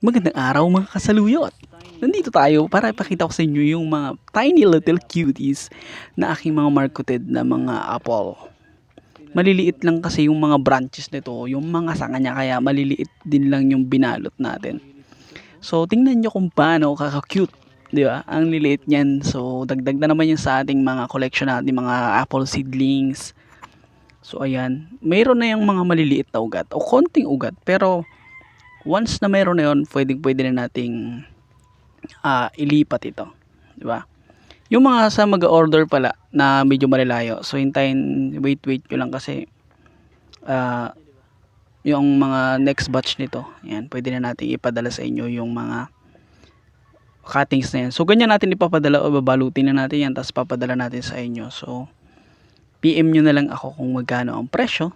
Magandang araw mga kasaluyot! Nandito tayo para ipakita ko sa inyo yung mga tiny little cuties na aking mga marketed na mga apple. Maliliit lang kasi yung mga branches nito, yung mga sanga niya kaya maliliit din lang yung binalot natin. So tingnan nyo kung paano kaka-cute, di ba? Ang liliit niyan. So dagdag na naman yun sa ating mga collection natin, mga apple seedlings. So ayan, mayroon na yung mga maliliit na ugat o konting ugat pero once na mayroon na yun, pwedeng pwede na nating ah, ilipat ito. Di ba? Yung mga sa mag-order pala na medyo malalayo, so hintayin, wait, wait nyo lang kasi ah, yung mga next batch nito, yan, pwede na natin ipadala sa inyo yung mga cuttings na yan. So, ganyan natin ipapadala o babalutin na natin yan, tapos papadala natin sa inyo. So, PM nyo na lang ako kung magkano ang presyo.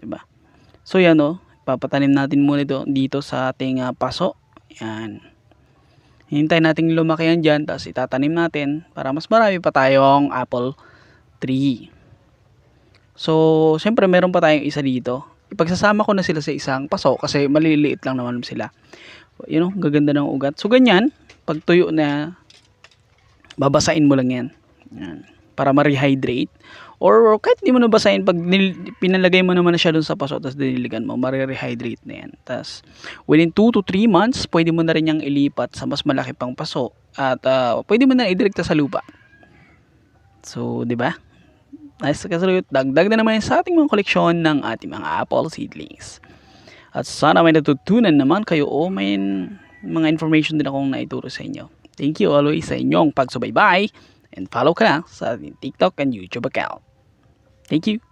di ba? So, yan o. Papatanim natin muna ito dito sa ating ah, paso. Yan. Hintay natin lumaki yan dyan, tapos itatanim natin para mas marami pa tayong apple tree. So, siyempre meron pa tayong isa dito. Ipagsasama ko na sila sa isang paso kasi maliliit lang naman sila. You know, gaganda ng ugat. So, ganyan. Pag tuyo na, babasain mo lang yan. Yan. Para ma-rehydrate. Or kahit di mo nabasahin, pag nil, pinalagay mo naman na siya dun sa paso, tapos diniligan mo, ma-rehydrate na yan. Tapos, within 2 to 3 months, pwede mo na rin yung ilipat sa mas malaki pang paso. At ah, pwede mo na idirekta sa lupa. So, di ba? Nice kasaluyot. Dagdag na naman sa ating mga koleksyon ng ating mga apple seedlings. At sana may natutunan naman kayo o may mga information din akong naituro sa inyo. Thank you always sa inyong pagsubaybay and follow ka sa ating TikTok and YouTube account. Thank you.